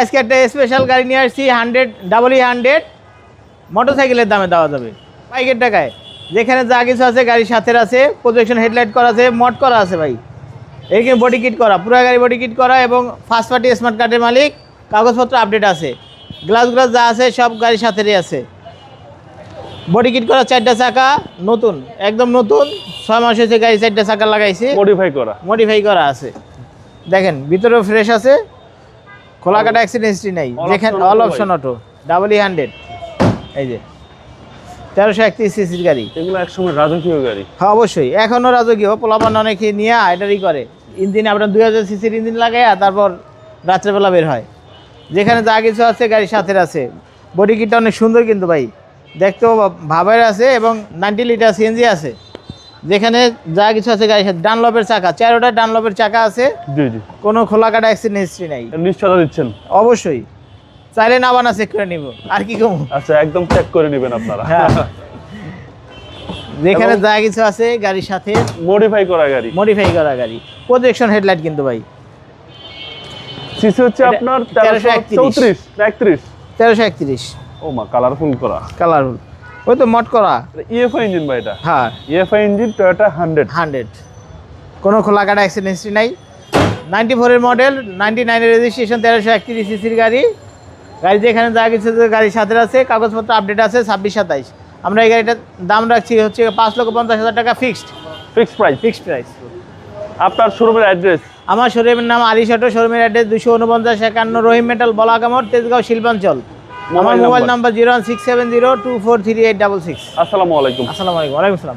আজকে একটা স্পেশাল গাড়ি নিয়ে আসছি হান্ড্রেড ডাবল ই হান্ড্রেড মোটরসাইকেলের দামে দেওয়া যাবে। বাইকের টাকায়। যেখানে যা কিছু আছে গাড়ির সাথে আছে প্রজেকশন হেডলাইট করা আছে মড করা আছে ভাই। এখানে বডি কিট করা পুরো গাড়ি বডি কিট করা এবং ফার্স্ট পার্টি স্মার্ট কার্ডের মালিক কাগজপত্র আপডেট আছে। গ্লাস গ্লাস যা আছে সব গাড়ির সাথেই আছে। বডি কিট করা চারটা চাকা নতুন একদম নতুন। ছয় মাস হয়েছে গাড়ি চারটা চাকা লাগাইছি। মডিফাই করা। মডিফাই করা আছে। দেখেন ভিতরেও ফ্রেশ আছে। খোলা কাটা অ্যাক্সিডেন্ট হিস্ট্রি নাই। যেখানে অল অপশন অটো ডাবল ই হান্ড্রেড এই যে। তেরোশো একত্রিশ সিসির গাড়ি। এগুলো একসময় রাজকীয় গাড়ি। হ্যাঁ অবশ্যই। এখনও রাজকীয়। পোলাপান অনেকে নিয়ে এটারই করে। ইঞ্জিন আপনার দুই হাজার সিসির ইঞ্জিন লাগাইয়া তারপর রাত্রেবেলা বের হয়। যেখানে যা কিছু আছে গাড়ির সাথে আছে। বডি কিটটা অনেক সুন্দর কিন্তু ভাই। দেখতেও ভাবের আছে এবং নাইনটি লিটার সিএনজি আছে। যেখানে যা কিছু আছে সাথে ডানলপের চাকা চারোটা ডানলপের চাকা আছে। জি জি। কোনো খোলা কাটা অ্যাক্সিডেন্ট হিস্ট্রি নাই। নিশ্চয়তা দিচ্ছেন? অবশ্যই। চাইলে না বানা চেক করে নিব। আর কি কম আচ্ছা একদম চেক করে নেবেন আপনারা। হ্যাঁ। যেখানে যা কিছু আছে গাড়ির সাথে মডিফাই করা গাড়ি। মডিফাই করা গাড়ি। প্রজেকশন হেডলাইট কিন্তু ভাই। সিসি হচ্ছে আপনার 1331 চৌত্রিশ একত্রিশ। তেরোশো একত্রিশ। ও মা কালারফুল করা। কালারফুল ওই তো মট করা। ইএফআই ইঞ্জিন ভাই এটা। হ্যাঁ। EFI engine Toyota hundred hundred কোনো খোলা কাটা অ্যাক্সিডেন্ট হিস্ট্রি নাই। নাইনটি ফোরের মডেল নাইনটি নাইনের রেজিস্ট্রেশন তেরোশো একত্রিশ সিসির গাড়ি। গাড়ি যেখানে যা কিছু গাড়ির সাথে আছে কাগজপত্র আপডেট আছে ছাব্বিশ সাতাইশ। আমরা এই গাড়িটার দাম রাখছি হচ্ছে পাঁচ লক্ষ পঞ্চাশ হাজার টাকা fixed fixed price fixed price আপনার শোরুমের অ্যাড্রেস আমার শোরুমের নাম অটো শোরুমের অ্যাড্রেস দুশো উনপঞ্চাশ একান্ন রহিম মেটাল বলাকামর তেজগাঁও শিল্পাঞ্চল। আমার mobile? Number zero one six seven zero two four three eight double six. আসসালামু আলাইকুম। আসসালামু আলাইকুম ওয়ালাইকুম আসসালাম।